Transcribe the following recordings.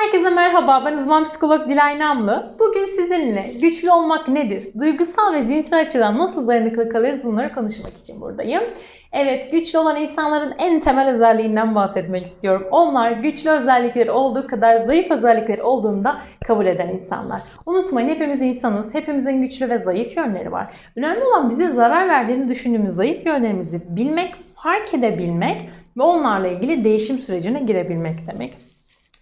Herkese merhaba, ben uzman psikolog Dilay Namlı. Bugün sizinle güçlü olmak nedir, duygusal ve zihinsel açıdan nasıl dayanıklı kalırız bunları konuşmak için buradayım. Evet, güçlü olan insanların en temel özelliğinden bahsetmek istiyorum. Onlar güçlü özellikleri olduğu kadar zayıf özellikleri olduğunu da kabul eden insanlar. Unutmayın hepimiz insanız, hepimizin güçlü ve zayıf yönleri var. Önemli olan bize zarar verdiğini düşündüğümüz zayıf yönlerimizi bilmek, fark edebilmek ve onlarla ilgili değişim sürecine girebilmek demek.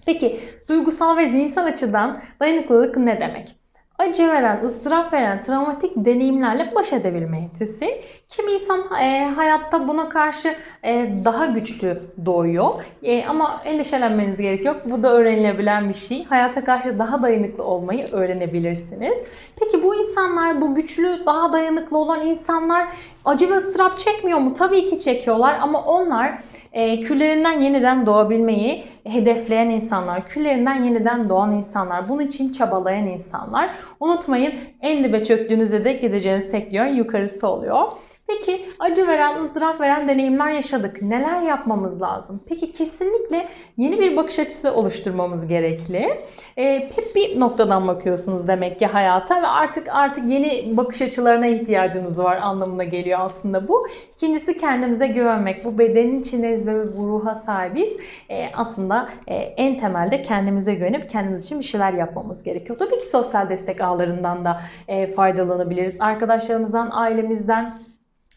Peki duygusal ve zihinsel açıdan dayanıklılık ne demek? Acı veren, ıstırap veren, travmatik deneyimlerle baş edebilme yetisi. Kimi insan e, hayatta buna karşı e, daha güçlü doğuyor. E, ama endişelenmeniz gerek yok. Bu da öğrenilebilen bir şey. Hayata karşı daha dayanıklı olmayı öğrenebilirsiniz. Peki bu insanlar, bu güçlü, daha dayanıklı olan insanlar acı ve ıstırap çekmiyor mu? Tabii ki çekiyorlar ama onlar e, küllerinden yeniden doğabilmeyi hedefleyen insanlar, küllerinden yeniden doğan insanlar, bunun için çabalayan insanlar. Unutmayın en dibe çöktüğünüzde de gideceğiniz tek yön yukarısı oluyor. Peki acı veren, ızdırap veren deneyimler yaşadık. Neler yapmamız lazım? Peki kesinlikle yeni bir bakış açısı oluşturmamız gerekli. Ee, hep bir noktadan bakıyorsunuz demek ki hayata ve artık artık yeni bakış açılarına ihtiyacınız var anlamına geliyor aslında bu. İkincisi kendimize güvenmek. Bu bedenin içindeyiz ve bu ruha sahibiz. Ee, aslında e, en temelde kendimize güvenip kendimiz için bir şeyler yapmamız gerekiyor. Tabii ki sosyal destek ağlarından da e, faydalanabiliriz. Arkadaşlarımızdan, ailemizden,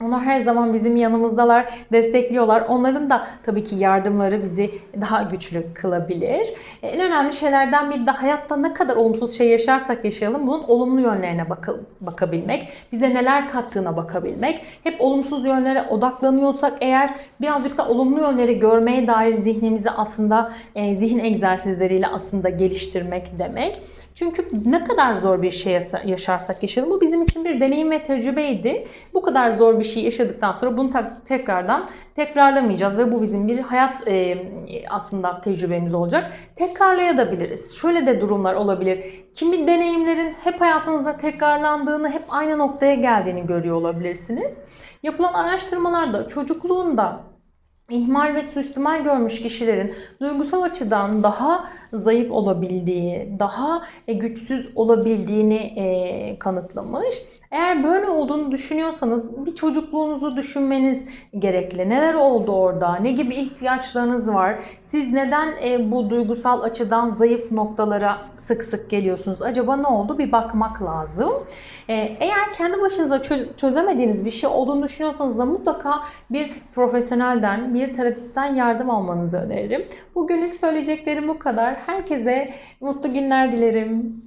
onlar her zaman bizim yanımızdalar, destekliyorlar. Onların da tabii ki yardımları bizi daha güçlü kılabilir. E, En önemli şeylerden biri de hayatta ne kadar olumsuz şey yaşarsak yaşayalım bunun olumlu yönlerine bakabilmek, bize neler kattığına bakabilmek. Hep olumsuz yönlere odaklanıyorsak eğer birazcık da olumlu yönleri görmeye dair zihnimizi aslında e, zihin egzersizleriyle aslında geliştirmek demek. Çünkü ne kadar zor bir şey yaşarsak yaşayalım bu bizim için bir deneyim ve tecrübeydi. Bu kadar zor bir şey yaşadıktan sonra bunu tekrardan tekrarlamayacağız ve bu bizim bir hayat e, aslında tecrübemiz olacak. Tekrarlayabiliriz. Şöyle de durumlar olabilir. Kimi deneyimlerin hep hayatınızda tekrarlandığını, hep aynı noktaya geldiğini görüyor olabilirsiniz. Yapılan araştırmalarda çocukluğunda ihmal ve suistimal görmüş kişilerin duygusal açıdan daha zayıf olabildiği, daha e, güçsüz olabildiğini e, kanıtlamış. Eğer böyle olduğunu düşünüyorsanız bir çocukluğunuzu düşünmeniz gerekli. Neler oldu orada? Ne gibi ihtiyaçlarınız var? Siz neden e, bu duygusal açıdan zayıf noktalara sık sık geliyorsunuz? Acaba ne oldu? Bir bakmak lazım. Eğer kendi başınıza çö- çözemediğiniz bir şey olduğunu düşünüyorsanız da mutlaka bir profesyonelden, bir terapistten yardım almanızı öneririm. Bugünlük söyleyeceklerim bu kadar. Herkese mutlu günler dilerim.